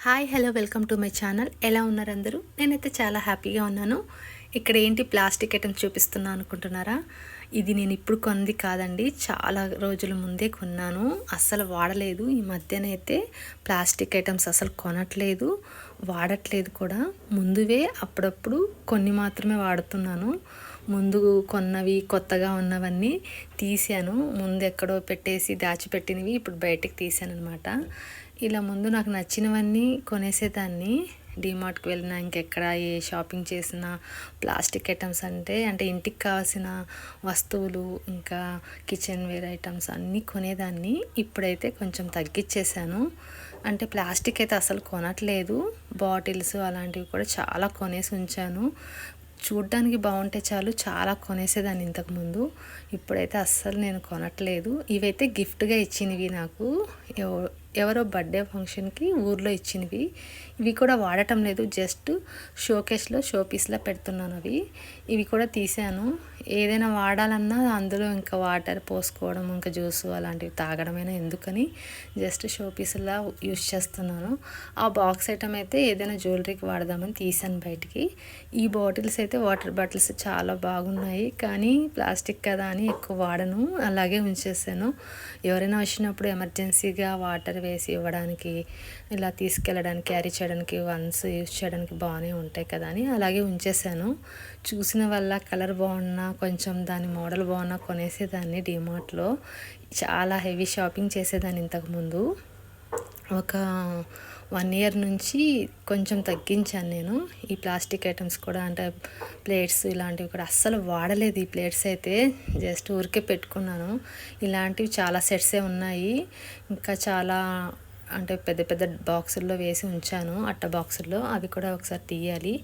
Hi hello welcome to my channel. ఎలా ఉన్నారు అందరూ? నేనైతే చాలా హ్యాపీగా ఉన్నాను. ఇక్కడ ఏంటి ప్లాస్టిక్ ఐటమ్స్ చూపిస్తున్నా అనుకుంటున్నారా? ఇది నేను ఇప్పుడు కొంది కాదండి. చాలా రోజుల ముందే కొన్నాను. అస్సలు వాడలేదు. ఈ మధ్యనైతే ప్లాస్టిక్ ఐటమ్స్ అసలు కొనట్లేదు. వాడట్లేదు కూడా. ముందువే అప్పుడప్పుడు కొన్ని మాత్రమే వాడుతున్నాను. ముందు కొన్నవి కొత్తగా ఉన్నవన్నీ తీసాను ముందు ఎక్కడో పెట్టేసి దాచిపెట్టినవి ఇప్పుడు బయటకు తీసాను అనమాట ఇలా ముందు నాకు నచ్చినవన్నీ కొనేసేదాన్ని. డిమార్ట్కి వెళ్ళినా ఇంకెక్కడ ఏ షాపింగ్ చేసినా ప్లాస్టిక్ ఐటమ్స్ అంటే అంటే ఇంటికి కావాల్సిన వస్తువులు ఇంకా కిచెన్ వేర్ ఐటమ్స్ అన్నీ కొనేదాన్ని. ఇప్పుడైతే కొంచెం తగ్గించేశాను అంటే ప్లాస్టిక్ అయితే అసలు కొనట్లేదు. బాటిల్స్ అలాంటివి కూడా చాలా కొనేసి ఉంచాను. చూడ్డానికి బాగుంటే చాలు చాలా కొనేసేదాన్ని ఇంతకుముందు. ఇప్పుడైతే అస్సలు నేను కొనట్లేదు. ఇవైతే గిఫ్ట్గా ఇచ్చినవి నాకు. ఎవరో బర్త్డే ఫంక్షన్కి ఊర్లో ఇచ్చినవి. ఇవి కూడా వాడటం లేదు. జస్ట్ షోకేస్లో షోపీస్లో పెడుతున్నాను అవి. ఇవి కూడా తీసాను. ఏదైనా వాడాలన్నా అందులో ఇంకా వాటర్ పోసుకోవడం ఇంకా జ్యూస్ అలాంటివి తాగడమైనా ఎందుకని జస్ట్ షోపీస్లా యూజ్ యూస్ చేస్తున్నాను. ఆ బాక్స్ ఐటమ్ అయితే ఏదైనా జ్యువెలరీకి వాడదామని తీసాను బయటికి. ఈ బాటిల్స్ అయితే వాటర్ బాటిల్స్ చాలా బాగున్నాయి. కానీ ప్లాస్టిక్ కదా అని ఎక్కువ వాడను. అలాగే ఉంచేసాను. ఎవరైనా వచ్చినప్పుడు ఎమర్జెన్సీగా వాటర్ వేసి ఇవ్వడానికి ఇలా తీసుకెళ్ళడానికి క్యారీ చేయడానికి వన్స్ యూస్ చేయడానికి బాగానే ఉంటాయి కదా అని అలాగే ఉంచేసాను. చూసిన వల్ల కలర్ బాగున్నా కొంచెం దాని మోడల్ బాగున్నా కొనేసేదాన్ని డిమార్ట్లో. చాలా హెవీ షాపింగ్ చేసేదాన్ని ఇంతకుముందు ఒక వన్ ఇయర్ నుంచి కొంచెం తగ్గించాను నేను. ఈ ప్లాస్టిక్ ఐటమ్స్ కూడా అంటే ప్లేట్స్ ఇలాంటివి కూడా అస్సలు వాడలేదు ఈ ప్లేట్స్ అయితే. జస్ట్ ఊరికే పెట్టుకున్నాను. ఇలాంటివి చాలా సెట్సే ఉన్నాయి. ఇంకా చాలా అంటే పెద్ద పెద్ద బాక్సుల్లో వేసి ఉంచాను అట్ట బాక్సుల్లో. అవి కూడా ఒకసారి తీయాలి.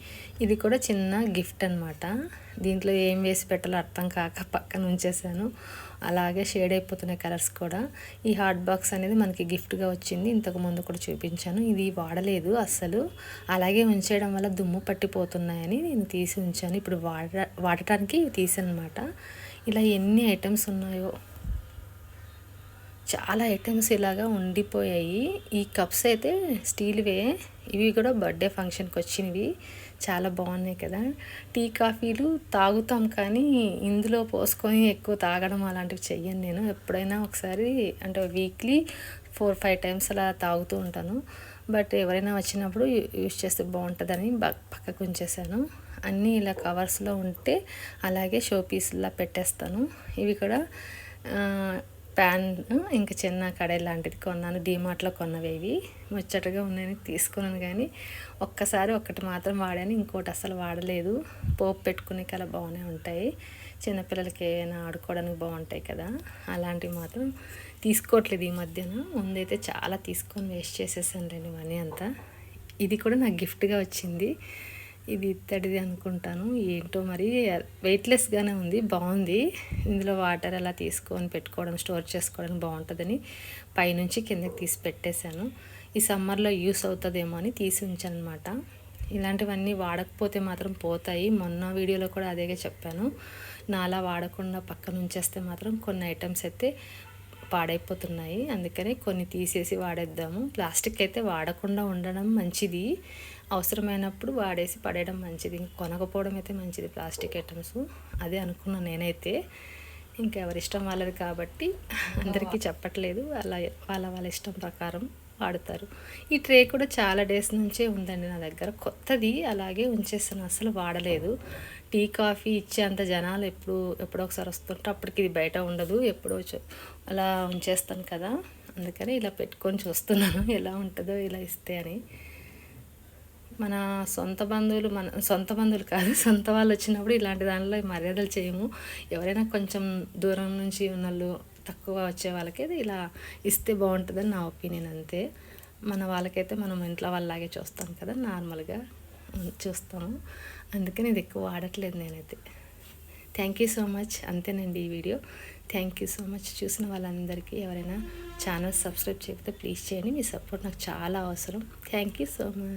ఇది కూడా చిన్న గిఫ్ట్ అనమాట దీంట్లో ఏం వేసి పెట్టాలో అర్థం కాక పక్కన ఉంచేసాను. అలాగే షేడ్ అయిపోతున్నాయి కలర్స్ కూడా. ఈ హాట్ బాక్స్ అనేది మనకి గిఫ్ట్గా వచ్చింది. ఇంతకు ముందు కూడా చూపించాను. ఇది వాడలేదు అస్సలు. అలాగే ఉంచేయడం వల్ల దుమ్ము పట్టిపోతున్నాయని నేను తీసి ఉంచాను. ఇప్పుడు వాడ వాడటానికి తీసాను అనమాట ఇలా ఎన్ని ఐటమ్స్ ఉన్నాయో చాలా ఐటమ్స్ ఇలాగా ఉండిపోయాయి. ఈ కప్స్ అయితే స్టీల్వే ఇవి కూడా బర్త్డే ఫంక్షన్కి వచ్చినవి. చాలా బాగున్నాయి కదా. టీ కాఫీలు తాగుతాం కానీ ఇందులో పోసుకొని ఎక్కువ తాగడం అలాంటివి చెయ్యను నేను. ఎప్పుడైనా ఒకసారి అంటే వీక్లీ ఫోర్ ఫైవ్ టైమ్స్ అలా తాగుతూ ఉంటాను. బట్ ఎవరైనా వచ్చినప్పుడు యూస్ చేస్తే బాగుంటుందని పక్కకు ఉంచేసాను. అన్నీ ఇలా కవర్స్లో ఉంటే అలాగే షో పీస్లా పెట్టేస్తాను. ఇవి కూడా ప్యాన్ ఇంకా చిన్న కడాయి లాంటిది కొన్నాను డీమార్ట్లో కొన్నవి ఇవి. ముచ్చటగా ఉన్నాయని తీసుకున్నాను కానీ ఒక్కసారి ఒక్కటి మాత్రం వాడాను ఇంకోటి అసలు వాడలేదు. పోపు పెట్టుకునే కల బాగానే ఉంటాయి. చిన్నపిల్లలకి ఏమైనా ఆడుకోవడానికి బాగుంటాయి కదా అలాంటివి మాత్రం తీసుకోవట్లేదు ఈ మధ్యన. ముందైతే చాలా తీసుకొని వేస్ట్ చేసేసాను రండి మనీ అంతా. ఇది కూడా నాకు గిఫ్ట్గా వచ్చింది. ఇది ఇత్తడిది అనుకుంటాను. ఏంటో మరి వెయిట్లెస్గానే ఉంది బాగుంది. ఇందులో వాటర్ అలా తీసుకొని పెట్టుకోవడం స్టోర్ చేసుకోవడం బాగుంటుందని పైనుంచి కిందకి తీసి పెట్టేశాను. ఈ సమ్మర్లో యూస్ అవుతుందేమో అని తీసి ఉంచాను అనమాట ఇలాంటివన్నీ వాడకపోతే మాత్రం పోతాయి. మొన్న వీడియోలో కూడా అదేగా చెప్పాను. నాలా వాడకుండా పక్కన ఉంచేస్తే మాత్రం కొన్ని ఐటమ్స్ అయితే పాడైపోతున్నాయి. అందుకని కొన్ని తీసేసి వాడేద్దాము. ప్లాస్టిక్ అయితే వాడకుండా ఉండడం మంచిది. అవసరమైనప్పుడు వాడేసి పడేయడం మంచిది. కొనకపోవడం అయితే మంచిది ప్లాస్టిక్ ఐటమ్స్. అదే అనుకున్నాను నేనైతే. ఇంకా ఇష్టం వాళ్ళది కాబట్టి అందరికీ చెప్పట్లేదు. అలా వాళ్ళ వాళ్ళ ఇష్టం ప్రకారం. వాడతారు ఈ ట్రే కూడా చాలా డేస్ నుంచే ఉందండి నా దగ్గర. కొత్తది అలాగే ఉంచేస్తాను అసలు వాడలేదు. టీ కాఫీ ఇచ్చేంత జనాలు ఎప్పుడు ఎప్పుడో ఒకసారి వస్తుంటే అప్పటికి ఇది బయట ఉండదు ఎప్పుడో అలా ఉంచేస్తాను కదా. అందుకని ఇలా పెట్టుకొని చూస్తున్నాను ఎలా ఉంటుందో ఇలా ఇస్తే అని. మన సొంత బంధువులు మన సొంత బంధువులు కాదు సొంత వాళ్ళు వచ్చినప్పుడు ఇలాంటి దానిలో మర్యాదలు చేయము. ఎవరైనా కొంచెం దూరం నుంచి ఉన్నోళ్ళు తక్కువ వచ్చే వాళ్ళకి ఇలా ఇస్తే బాగుంటుందని నా ఒపీనియన్ అంతే. మన వాళ్ళకైతే మనం ఇంట్లో వాళ్ళలాగే చూస్తాం కదా నార్మల్గా చూస్తాము. అందుకని ఇది ఎక్కువ వాడట్లేదు నేనైతే. థ్యాంక్ యూ సో మచ్ అంతేనండి ఈ video. Thank you so much చూసిన వాళ్ళందరికీ ఎవరైనా ఛానల్ సబ్స్క్రైబ్ చేయకపోతే ప్లీజ్ చేయండి. మీ సపోర్ట్ నాకు చాలా అవసరం. Thank you so much